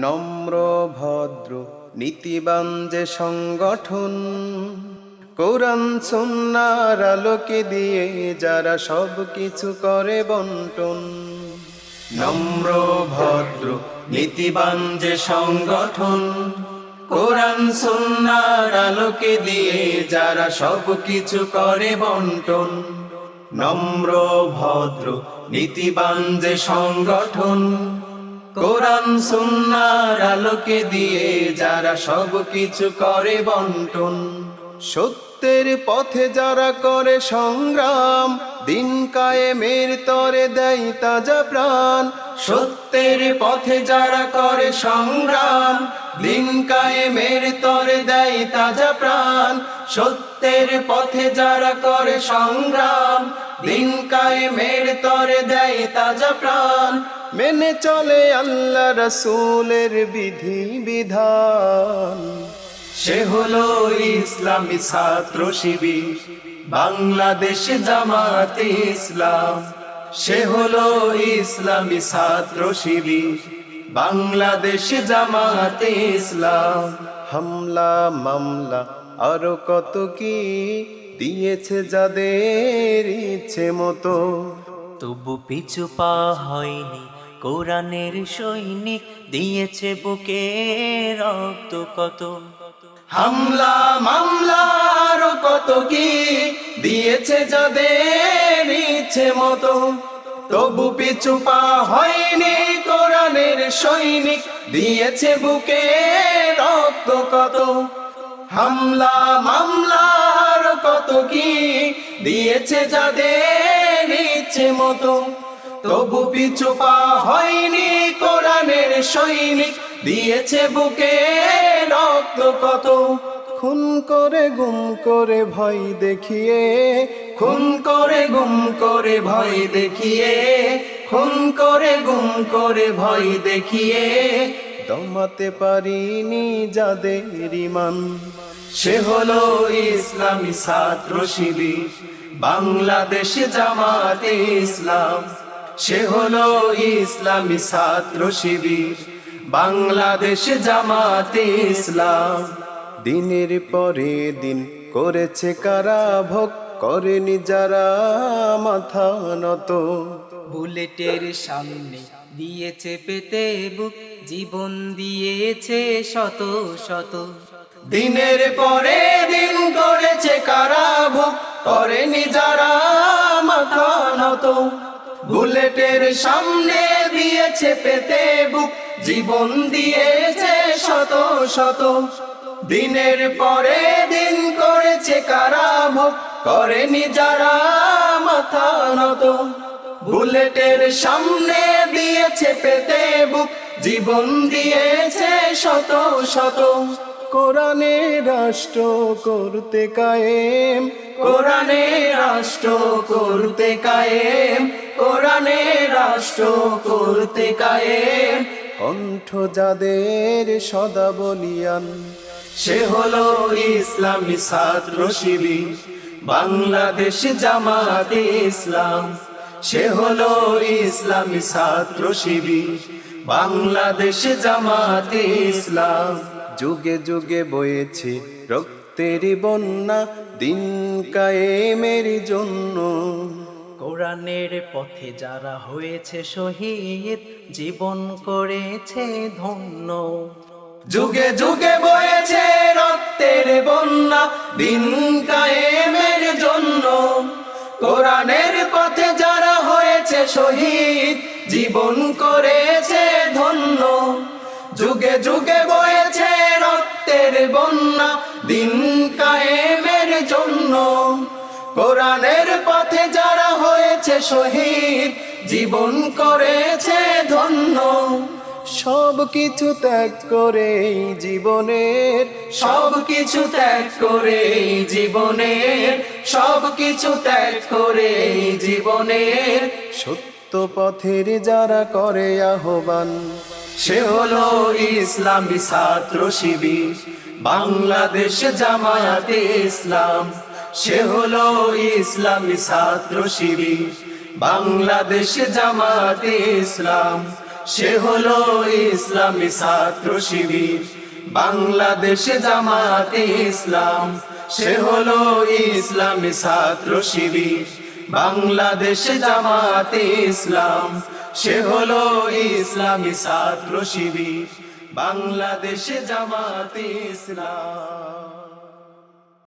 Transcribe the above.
নম্র ভদ্র নীতিবান যে সংগঠন। কোরআন সন্ন্যার আলোকে দিয়ে যারা সব কিছু করে বন্টন। নম্র ভদ্র নীতিবান যে সংগঠন। কোরআন সন্ন্যার আলোকে দিয়ে যারা সব কিছু করে বন্টন। নম্র ভদ্র নীতিবান যে সংগঠন। কোরআন সুন্নার আলোকে দিয়ে যারা সব কিছু করে বন্টন সত্যের পথে যারা করে সংগ্রাম, দিন কায়েমের তরে দেয় তাজা প্রাণ। সত্যের পথে যারা করে সংগ্রাম, দিন কায়েমের তরে দেয় তাজা প্রাণ। সত্যের পথে যারা করে সংগ্রাম, দিন কায়েমের তরে দেয় তাজা প্রাণ। মেনে চলে আল্লাহ রসুলের বিধি বিধান। সে হলো ইসলামী ছাত্র শিবির, বাংলাদেশ জামাতে ইসলাম। সে হলো ইসলামী ছাত্র শিবির, বাংলাদেশ জামাতে ইসলাম। হামলা, মামলা, আরও কত কি দিয়েছে যাদের ইচ্ছে মতো। তবু পিছু পা হয়নি, কোরআনের সৈনিক দিয়েছে বুকে রক্ত কত। হামলা, মামলা আরও কত কি? দিয়েছে যাদের ইচ্ছে মতো। তবু পিছু পা হয়নি কোরআনের সৈনিক। দিয়েছে বুকে রক্ত কত। হামলা, মামলা আরও কত কি? দিয়েছে যাদের ইচ্ছে মতো। তবু পিছু পা হয়নি কোরআনের সৈনিক। দিয়েছে বুকে রক্ত কত। খুন করে গুম করে ভয় দেখিয়ে খুন করে গুম করে ভয় দেখিয়ে খুন করে গুম করে ভয় দেখিয়ে। দমাতে পারিনি যাদের ইমান। সে হলো ইসলামী ছাত্র শিবির বাংলাদেশ জামাতে ইসলাম। সে হলো ইসলামী ছাত্র শিবির বাংলাদেশ জামাতে ইসলাম। দিনের পরে দিন করেছে কারা ভোগ? করেনি যারা মাথা নত। বুলেটের সামনে দিয়েছে পেতে বুক জীবন দিয়েছে শত শত। দিনের পরে দিন করেছে কারা ভোগ? করেনি যারা মাথা নত। বুলেটের সামনে দিয়েছে পেতে বুক, জীবন দিয়েছে শত শত। দিনের পরে দিন করেছে কারা ভোগ করেনি যারা মাথা নত। বুলেটের সামনে দিয়েছে পেতে বুক, জীবন দিয়েছে শত শত। কোরআনে রাষ্ট্র করতে কায়েম, কোরআনে রাষ্ট্র করতে কায়েম কোরআনে রাষ্ট্র করতে কায়েম। কণ্ঠ যাদের সদা বলিয়ান সে হলো ইসলামী ছাত্র শিবির বাংলাদেশ জামাতে ইসলাম। সে হলো ইসলামী ছাত্র শিবির বাংলাদেশ জামাতে ইসলাম। যুগে যুগে বয়েছে রক্তের বন্যা দিন কায়েমের জন্য। কোরআনের পথে যারা হয়েছে শহীদ, জীবন করেছে ধন্য। যুগে যুগে বয়েছে রক্তের বন্যা, দিন কায়েমের জন্য। কোরআনের পথে যারা হয়েছে শহীদ, জীবন করেছে ধন্য। যুগে যুগে বয়েছে রক্তের বন্যা, দিন কায়েমের জন্য। কোরআনের পথে যারা শহীদ। জীবন করেছে ধন্য। সব কিছু ত্যাগ করে জীবনের, সব কিছু ত্যাগ করে জীবনের, সব কিছু ত্যাগ করে জীবনের। সত্য পথের যারা করে আহ্বান, সে হলো ইসলামী ছাত্র শিবির। বাংলাদেশ জামায়াতে ইসলাম। সে হলো ইসলামী ছাত্র শিবির, বাংলাদেশ জামাতে ইসলাম। সে হলো ইসলামী ছাত্র শিবির, বাংলাদেশে জামাতে ইসলাম। সে হলো ইসলামী ছাত্র শিবির, বাংলাদেশে জামাতে ইসলাম। সে হলো ইসলামী ছাত্র শিবির, বাংলাদেশে জামাতে ইসলাম।